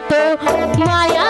এত মায়া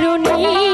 আহার